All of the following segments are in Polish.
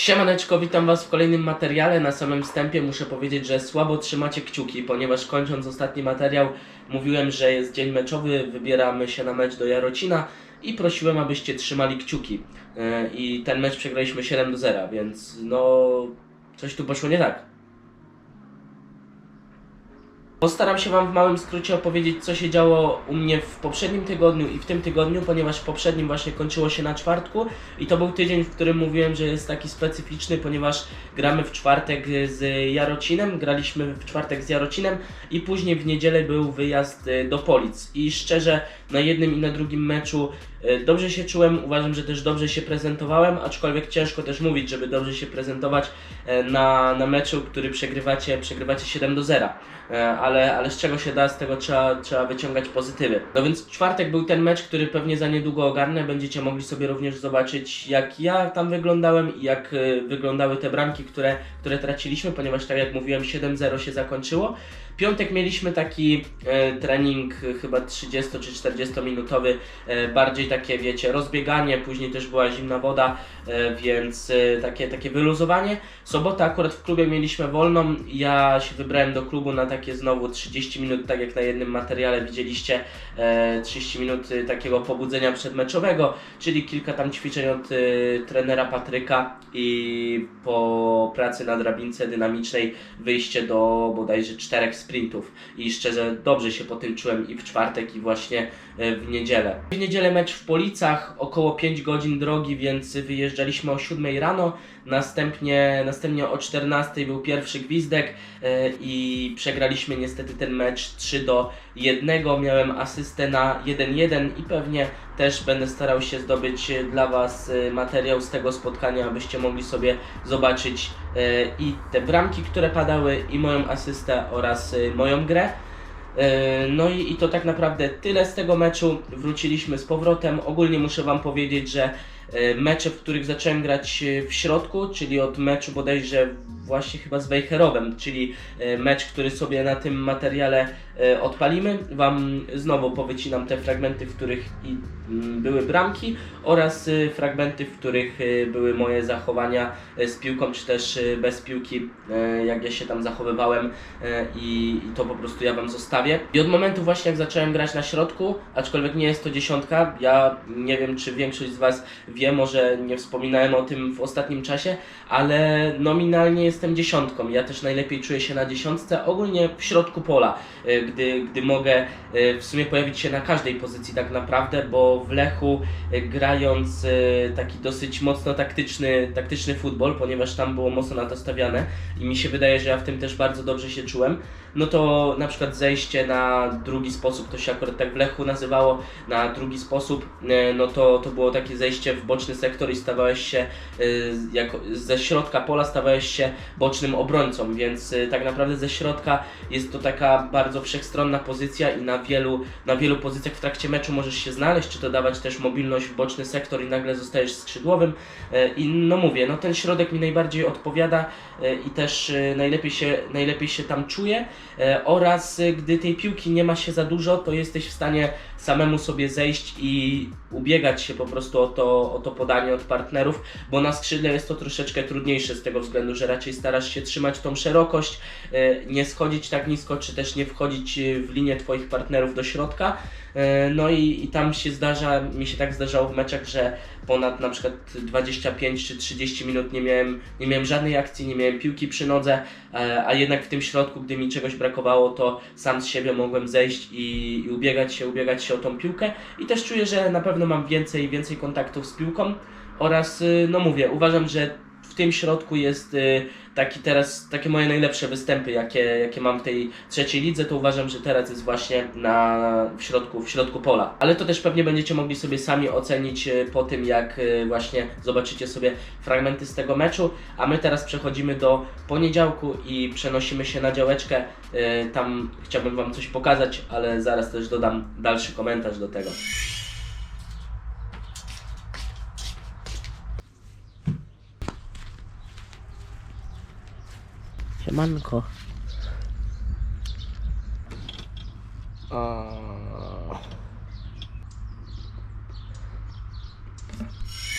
Siemaneczko, witam Was w kolejnym materiale. Na samym wstępie muszę powiedzieć, że słabo trzymacie kciuki, ponieważ kończąc ostatni materiał mówiłem, że jest dzień meczowy, wybieramy się na mecz do Jarocina i prosiłem, abyście trzymali kciuki. Yy, I ten mecz przegraliśmy 7 do 0, więc no coś tu poszło nie tak. Postaram się Wam w małym skrócie opowiedzieć, co się działo u mnie w poprzednim tygodniu i w tym tygodniu, ponieważ w poprzednim właśnie kończyło się na czwartku i to był tydzień, w którym mówiłem, że jest taki specyficzny, ponieważ gramy w czwartek z Jarocinem, graliśmy w czwartek z Jarocinem i później w niedzielę był wyjazd y, do Polic. I szczerze, na jednym i na drugim meczu y, dobrze się czułem, uważam, że też dobrze się prezentowałem, aczkolwiek ciężko też mówić, żeby dobrze się prezentować e, na, na meczu, który przegrywacie, przegrywacie 7 do 0. E, ale, ale z czego się da, z tego trzeba, trzeba wyciągać pozytywy. No więc czwartek był ten mecz, który pewnie za niedługo ogarnę. Będziecie mogli sobie również zobaczyć, jak ja tam wyglądałem i jak e, wyglądały te bramki, które, które traciliśmy, ponieważ tak jak mówiłem, 7-0 się zakończyło. Piątek mieliśmy taki e, trening e, chyba 30 czy 40 minutowy, e, bardziej takie wiecie, rozbieganie, później też była zimna woda, e, więc e, takie, takie wyluzowanie. Sobota akurat w klubie mieliśmy wolną, ja się wybrałem do klubu na takie znowu 30 minut, tak jak na jednym materiale widzieliście, e, 30 minut e, takiego pobudzenia przedmeczowego, czyli kilka tam ćwiczeń od e, trenera Patryka i po pracy na drabince dynamicznej wyjście do bodajże czterech sprintów i szczerze dobrze się po tym czułem i w czwartek i właśnie e, w niedzielę. W niedzielę mecz w Policach, około 5 godzin drogi, więc wyjeżdżaliśmy o 7 rano, następnie, następnie o 14 był pierwszy gwizdek e, i przegraliśmy niestety ten mecz 3 do 1. Miałem asystę na 1-1 i pewnie też będę starał się zdobyć e, dla Was e, materiał z tego spotkania, abyście mogli sobie zobaczyć e, i te bramki, które padały, i moją asystę oraz moją grę. No i, i to tak naprawdę tyle z tego meczu. Wróciliśmy z powrotem. Ogólnie muszę Wam powiedzieć, że mecze, w których zacząłem grać e, w środku, czyli od meczu bodajże właśnie chyba z Wejherowem, czyli e, mecz, który sobie na tym materiale e, odpalimy. Wam znowu powycinam te fragmenty, w których mm, były bramki oraz e, fragmenty, w których e, były moje zachowania e, z piłką, czy też e, bez piłki, e, jak ja się tam zachowywałem e, i to po prostu ja Wam zostawię. I od momentu właśnie jak zacząłem grać na środku, aczkolwiek nie jest to dziesiątka, ja nie wiem czy większość z Was wie, może nie wspominałem o tym w ostatnim czasie, ale nominalnie jestem dziesiątką. Ja też najlepiej czuję się na dziesiątce, ogólnie w środku pola, e, gdy, gdy mogę e, w sumie pojawić się na każdej pozycji tak naprawdę, bo w Lechu e, grając taki dosyć mocno taktyczny, taktyczny futbol, ponieważ tam było mocno na to stawiane i mi się wydaje, że ja w tym też bardzo dobrze się czułem, no to na przykład zejście na drugi sposób, to się akurat tak w Lechu nazywało, na drugi sposób, e, no to, to było takie zejście w boczny sektor i stawałeś się e, jako, ze środka pola stawałeś się bocznym obrońcą, więc e, tak naprawdę ze środka jest to taka bardzo wszechstronna pozycja i na wielu, na wielu pozycjach w trakcie meczu możesz się znaleźć, czy to dawać też mobilność w boczny sektor i nagle zostajesz skrzydłowym. I no mówię, no ten środek mi najbardziej odpowiada i też najlepiej się, najlepiej się tam czuję oraz e, gdy tej piłki nie ma się za dużo, to jesteś w stanie samemu sobie zejść i ubiegać się po prostu o to, o to podanie od partnerów, bo na skrzydle jest to troszeczkę trudniejsze z tego względu, że raczej starasz się trzymać tą szerokość, e, nie schodzić tak nisko, czy też nie wchodzić e, w linię Twoich partnerów do środka. E, No i, i tam się zdarza, mi się tak zdarzało w meczach, że ponad na przykład 25 czy 30 minut nie miałem, nie miałem żadnej akcji, nie miałem piłki przy nodze, a jednak w tym środku, gdy mi czegoś brakowało, to sam z siebie mogłem zejść i, i ubiegać się, ubiegać się o tą piłkę i też czuję, że na pewno mam więcej, więcej kontaktów z piłką oraz, y, no mówię, uważam, że w tym środku jest y, taki teraz, takie moje najlepsze występy, jakie, jakie mam w tej trzeciej lidze, to uważam, że teraz jest właśnie na, w, środku, w środku pola. Ale to też pewnie będziecie mogli sobie sami ocenić y, po tym, jak y, właśnie zobaczycie sobie fragmenty z tego meczu. A my teraz przechodzimy do poniedziałku i przenosimy się na działeczkę. Y, Tam chciałbym Wam coś pokazać, ale zaraz też dodam dalszy komentarz do tego. Siemanko.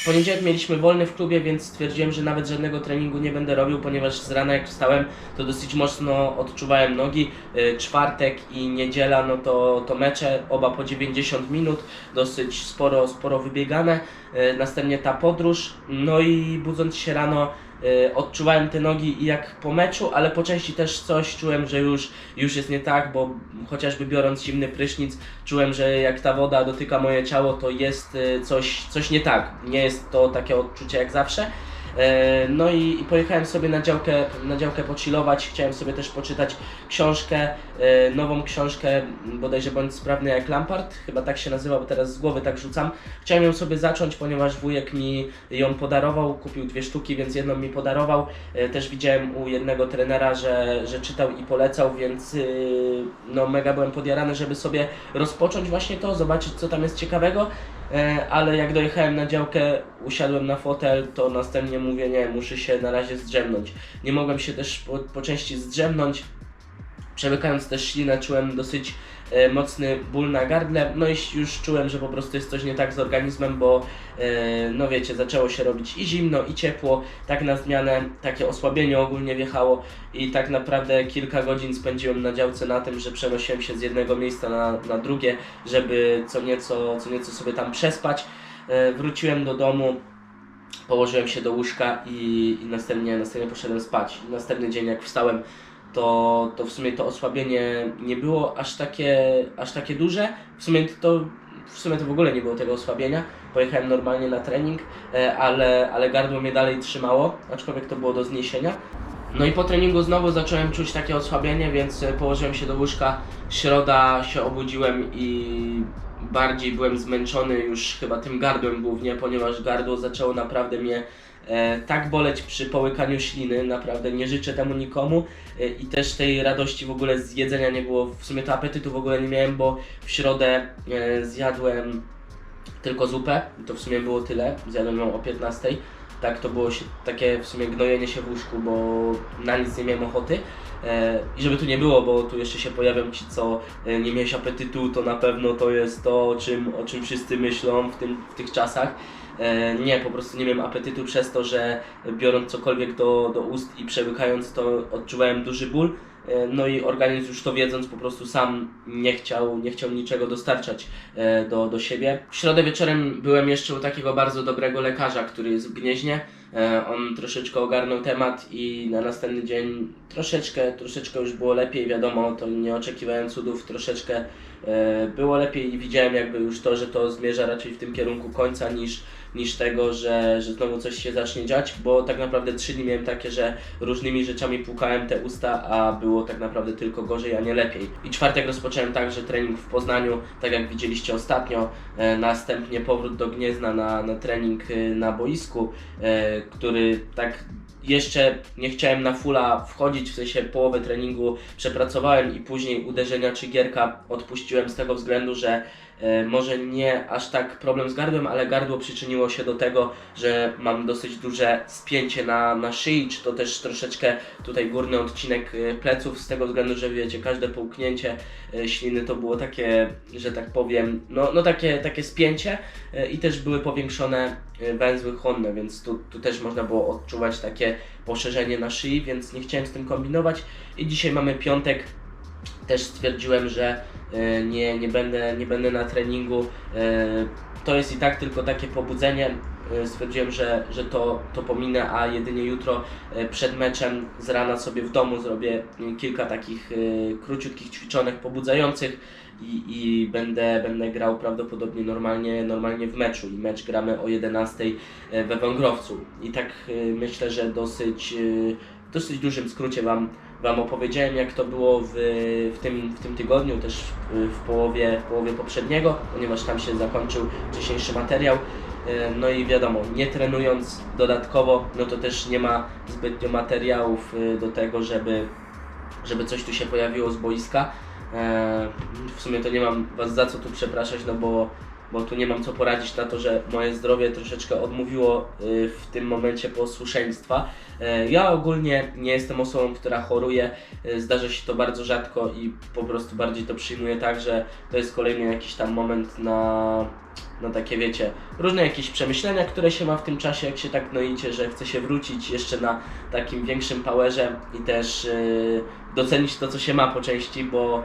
poniedziałek mieliśmy wolny w klubie, więc stwierdziłem, że nawet żadnego treningu nie będę robił, ponieważ z rana jak wstałem, to dosyć mocno odczuwałem nogi. Y, Czwartek i niedziela, no to, to mecze, oba po 90 minut, dosyć sporo, sporo wybiegane. Y, Następnie ta podróż, no i budząc się rano, odczuwałem te nogi jak po meczu, ale po części też coś czułem, że już, już jest nie tak, bo chociażby biorąc zimny prysznic, czułem, że jak ta woda dotyka moje ciało, to jest y, coś, coś nie tak. Nie jest to takie odczucie jak zawsze. E, No i, pojechałem sobie na działkę, na działkę pochillować. Chciałem sobie też poczytać książkę, e, nową książkę, bodajże bądź sprawny jak Lampard, chyba tak się nazywa, bo teraz z głowy tak rzucam. Chciałem ją sobie zacząć, ponieważ wujek mi ją podarował, kupił dwie sztuki, więc jedną mi podarował. E, Też widziałem u jednego trenera, że, że czytał i polecał, więc no mega byłem podjarany, żeby sobie rozpocząć właśnie to, zobaczyć co tam jest ciekawego. E, ale jak dojechałem na działkę, usiadłem na fotel, to następnie mówię, nie, muszę się na razie zdrzemnąć. Nie mogłem się też po, po części zdrzemnąć, przemykając też ślinę, czułem dosyć mocny ból na gardle, no i już czułem, że po prostu jest coś nie tak z organizmem, bo e, no wiecie, zaczęło się robić i zimno, i ciepło, tak na zmianę, takie osłabienie ogólnie wjechało i tak naprawdę kilka godzin spędziłem na działce na tym, że przenosiłem się z jednego miejsca na, na drugie, żeby co nieco, co nieco sobie tam przespać. E, wróciłem do domu, położyłem się do łóżka i, i następnie, następnie poszedłem spać. Następny dzień jak wstałem, to, to w sumie to osłabienie nie było aż takie, aż takie duże. W sumie to w sumie to w ogóle nie było tego osłabienia. Pojechałem normalnie na trening, e, ale, ale gardło mnie dalej trzymało, aczkolwiek to było do zniesienia. No i po treningu znowu zacząłem czuć takie osłabienie, więc e, położyłem się do łóżka. Środa się obudziłem i bardziej byłem zmęczony już chyba tym gardłem głównie, ponieważ gardło zaczęło naprawdę mnie tak boleć przy połykaniu śliny, naprawdę nie życzę temu nikomu e, i też tej radości w ogóle z jedzenia nie było, w sumie to apetytu w ogóle nie miałem, bo w środę e, zjadłem tylko zupę to w sumie było tyle, zjadłem ją o 15. Tak, to było się, takie w sumie gnojenie się w łóżku, bo na nic nie miałem ochoty. E, I żeby tu nie było, bo tu jeszcze się pojawią ci, co e, nie miałeś apetytu, to na pewno to jest to, o czym, o czym wszyscy myślą w, tym, w tych czasach. E, nie, po prostu nie miałem apetytu przez to, że biorąc cokolwiek do, do ust i przełykając to odczuwałem duży ból. E, No i organizm już to wiedząc po prostu sam nie chciał, nie chciał niczego dostarczać e, do, do siebie. W środę wieczorem byłem jeszcze u takiego bardzo dobrego lekarza, który jest w Gnieźnie. On troszeczkę ogarnął temat i na następny dzień troszeczkę, troszeczkę już było lepiej, wiadomo, to nie oczekiwałem cudów, troszeczkę było lepiej i widziałem jakby już to, że to zmierza raczej w tym kierunku końca niż, niż tego, że, że znowu coś się zacznie dziać, bo tak naprawdę trzy dni miałem takie, że różnymi rzeczami płukałem te usta, a było tak naprawdę tylko gorzej, a nie lepiej. I czwartek rozpocząłem także trening w Poznaniu, tak jak widzieliście ostatnio, e, następnie powrót do Gniezna na, na trening e, na boisku, e, który tak jeszcze nie chciałem na fulla wchodzić, w sensie połowę treningu przepracowałem i później uderzenia czy gierka odpuściłem z tego względu, że może nie aż tak problem z gardłem, ale gardło przyczyniło się do tego, że mam dosyć duże spięcie na, na szyi, czy to też troszeczkę tutaj górny odcinek e, pleców, z tego względu, że wiecie, każde połknięcie e, śliny to było takie, że tak powiem, no, no takie, takie spięcie e, i też były powiększone e, węzły chłonne, więc tu, tu też można było odczuwać takie poszerzenie na szyi, więc nie chciałem z tym kombinować. I dzisiaj mamy piątek, też stwierdziłem, że e, nie, nie, będę, nie będę na treningu. E, To jest i tak tylko takie pobudzenie. E, Stwierdziłem, że, że to, to pominę, a jedynie jutro przed meczem z rana sobie w domu zrobię kilka takich króciutkich ćwiczonek pobudzających i, i będę, będę grał prawdopodobnie normalnie, normalnie w meczu. I mecz gramy o 11 we Wągrowcu. I tak myślę, że dosyć, w dosyć dużym skrócie Wam Wam opowiedziałem, jak to było w, w, tym, w tym tygodniu, też w, połowie, w połowie poprzedniego, ponieważ tam się zakończył wcześniejszy materiał. E, No i wiadomo, nie trenując dodatkowo, no to też nie ma zbytnio materiałów e, do tego, żeby, żeby coś tu się pojawiło z boiska. E, W sumie to nie mam Was za co tu przepraszać, no bo bo tu nie mam co poradzić na to, że moje zdrowie troszeczkę odmówiło y, w tym momencie posłuszeństwa. E, Ja ogólnie nie jestem osobą, która choruje, e, zdarza się to bardzo rzadko i po prostu bardziej to przyjmuję tak, że to jest kolejny jakiś tam moment na, na takie wiecie, różne jakieś przemyślenia, które się ma w tym czasie, jak się tak noicie, że chce się wrócić jeszcze na takim większym powerze i też e, docenić to, co się ma po części, bo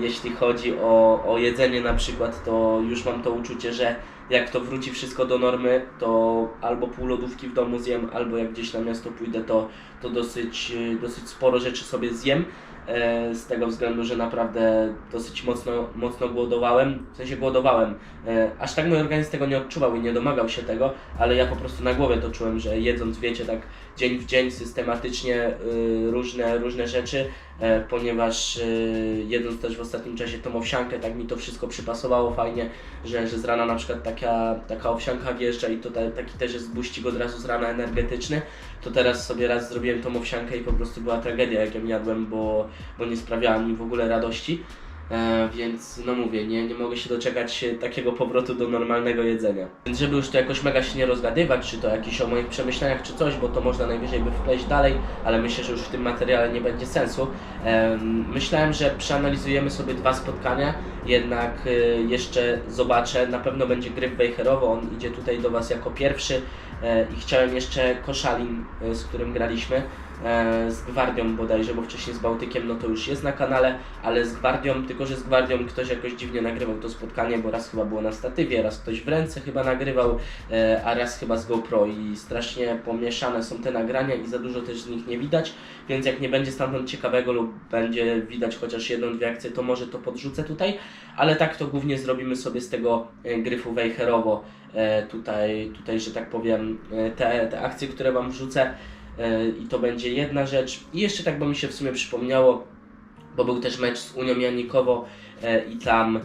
jeśli chodzi o, o jedzenie na przykład, to już mam to uczucie, że jak to wróci wszystko do normy, to albo pół lodówki w domu zjem, albo jak gdzieś na miasto pójdę, to, to dosyć, e, dosyć sporo rzeczy sobie zjem. E, z tego względu, że naprawdę dosyć mocno, mocno głodowałem, w sensie głodowałem. E, aż tak mój organizm tego nie odczuwał i nie domagał się tego, ale ja po prostu na głowie to czułem, że jedząc, wiecie, tak dzień w dzień systematycznie y, różne, różne rzeczy, e, ponieważ y, jedząc też w ostatnim czasie tą owsiankę, tak mi to wszystko przypasowało fajnie, że, że z rana na przykład taka, taka owsianka wjeżdża i to ta, taki też jest buścik od razu z rana energetyczny, to teraz sobie raz zrobiłem tą owsiankę i po prostu była tragedia jak ją jadłem, bo, bo nie sprawiała mi w ogóle radości. E, więc no mówię, nie, nie mogę się doczekać e, takiego powrotu do normalnego jedzenia. Więc żeby już to jakoś mega się nie rozgadywać, czy to jakieś o moich przemyśleniach, czy coś, bo to można najwyżej by wpleść dalej, ale myślę, że już w tym materiale nie będzie sensu. Em, myślałem, że przeanalizujemy sobie dwa spotkania, jednak e, jeszcze zobaczę, na pewno będzie gry w Wejherowo, on idzie tutaj do Was jako pierwszy e, i chciałem jeszcze Koszalin, e, z którym graliśmy, e, z Gwardią bodajże, bo wcześniej z Bałtykiem, no to już jest na kanale, ale z Gwardią, tylko że z Gwardią ktoś jakoś dziwnie nagrywał to spotkanie, bo raz chyba było na statywie, raz ktoś w ręce chyba nagrywał, e, a raz chyba z GoPro i strasznie pomieszane są te nagrania i za dużo też z nich nie widać, więc jak nie będzie stamtąd ciekawego lub będzie widać chociaż jedną, dwie akcje, to może to podrzucę tutaj, ale tak to głównie zrobimy sobie z tego e, gryfu Wejherowo, e, tutaj, tutaj, że tak powiem, e, te, te akcje, które Wam wrzucę, E, i to będzie jedna rzecz. I jeszcze tak, bo mi się w sumie przypomniało, bo był też mecz z Unią Janikowo e, i tam e,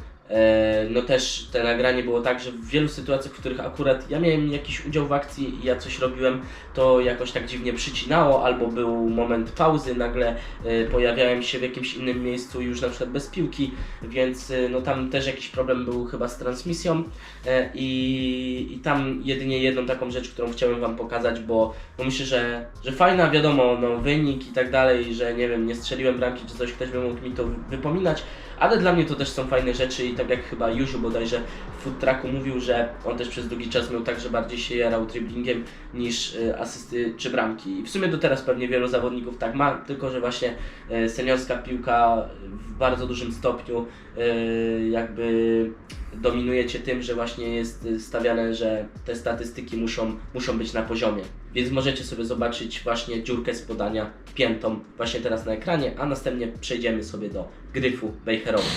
no też te nagranie było tak, że w wielu sytuacjach, w których akurat ja miałem jakiś udział w akcji i ja coś robiłem, to jakoś tak dziwnie przycinało, albo był moment pauzy, nagle e, pojawiałem się w jakimś innym miejscu już na przykład bez piłki, więc e, no tam też jakiś problem był chyba z transmisją. E, i, i tam jedynie jedną taką rzecz, którą chciałem Wam pokazać, bo, bo myślę, że, że fajna, wiadomo, no wynik i tak dalej, że nie wiem, nie strzeliłem bramki czy coś, ktoś by mógł mi to wypominać, ale dla mnie to też są fajne rzeczy i tak jak chyba Jusiu bodajże w food trucku mówił, że on też przez długi czas miał tak, że bardziej się jarał driblingiem niż y, asysty czy bramki. I w sumie do teraz pewnie wielu zawodników tak ma, tylko że właśnie y, seniorska piłka w bardzo dużym stopniu y, jakby dominujecie tym, że właśnie jest stawiane, że te statystyki muszą, muszą być na poziomie. Więc możecie sobie zobaczyć właśnie dziurkę z podania piętą właśnie teraz na ekranie, a następnie przejdziemy sobie do gryfu Bejherowa.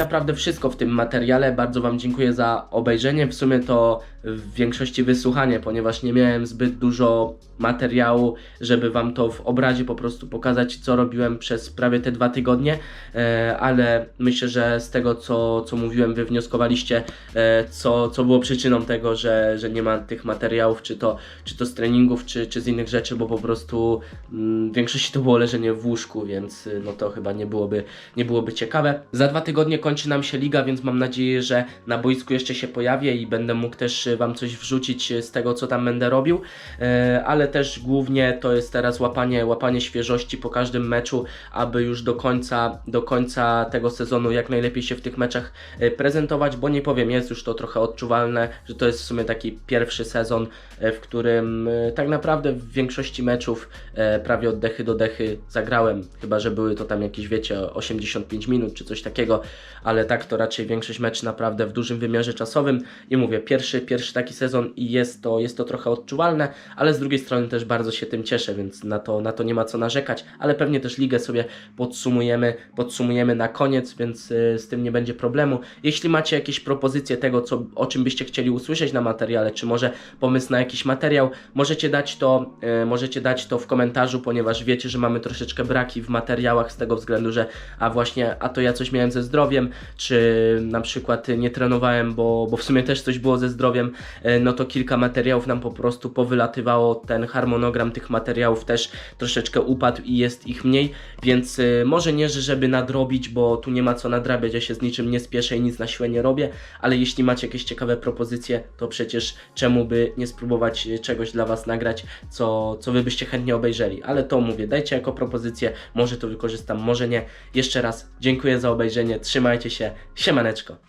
Naprawdę wszystko w tym materiale. Bardzo Wam dziękuję za obejrzenie. W sumie to w większości wysłuchanie, ponieważ nie miałem zbyt dużo materiału, żeby Wam to w obrazie po prostu pokazać, co robiłem przez prawie te dwa tygodnie. E, ale myślę, że z tego, co, co mówiłem, Wy wnioskowaliście, e, co, co było przyczyną tego, że, że nie ma tych materiałów, czy to, czy to z treningów, czy, czy z innych rzeczy, bo po prostu mm, w większości to było leżenie w łóżku, więc y, no to chyba nie byłoby, nie byłoby ciekawe. Za dwa tygodnie kończy nam się liga, więc mam nadzieję, że na boisku jeszcze się pojawię i będę mógł też y, Wam coś wrzucić y, z tego, co tam będę robił, E, ale też głównie to jest teraz łapanie, łapanie świeżości po każdym meczu, aby już do końca, do końca tego sezonu jak najlepiej się w tych meczach e, prezentować, bo nie powiem, jest już to trochę odczuwalne, że to jest w sumie taki pierwszy sezon, e, w którym e, tak naprawdę w większości meczów e, prawie od dechy do dechy zagrałem, chyba że były to tam jakieś, wiecie, 85 minut czy coś takiego, ale tak to raczej większość mecz naprawdę w dużym wymiarze czasowym i mówię, pierwszy, pierwszy taki sezon i jest to, jest to trochę odczuwalne, ale z drugiej strony też bardzo się tym cieszę, więc na to, na to nie ma co narzekać, ale pewnie też ligę sobie podsumujemy, podsumujemy na koniec, więc y, z tym nie będzie problemu. Jeśli macie jakieś propozycje tego, co, o czym byście chcieli usłyszeć na materiale, czy może pomysł na jakiś materiał, możecie dać to, y, możecie dać to w komentarzu, ponieważ wiecie, że mamy troszeczkę braki w materiałach z tego względu, że a właśnie, a to ja coś miałem ze zdrowiem, czy na przykład nie trenowałem, bo, bo w sumie też coś było ze zdrowiem, y, no to kilka materiałów nam po prostu powylatywało, ten harmonogram tych materiałów też troszeczkę upadł i jest ich mniej, więc y, może nie, że żeby nadrobić, bo tu nie ma co nadrabiać, ja się z niczym nie spieszę i nic na siłę nie robię, ale jeśli macie jakieś ciekawe propozycje, to przecież czemu by nie spróbować y, czegoś dla Was nagrać, co, co Wy byście chętnie obejrzeli, ale to mówię, dajcie jako propozycję, może to wykorzystam, może nie. Jeszcze raz dziękuję za obejrzenie, trzymajcie się, siemaneczko.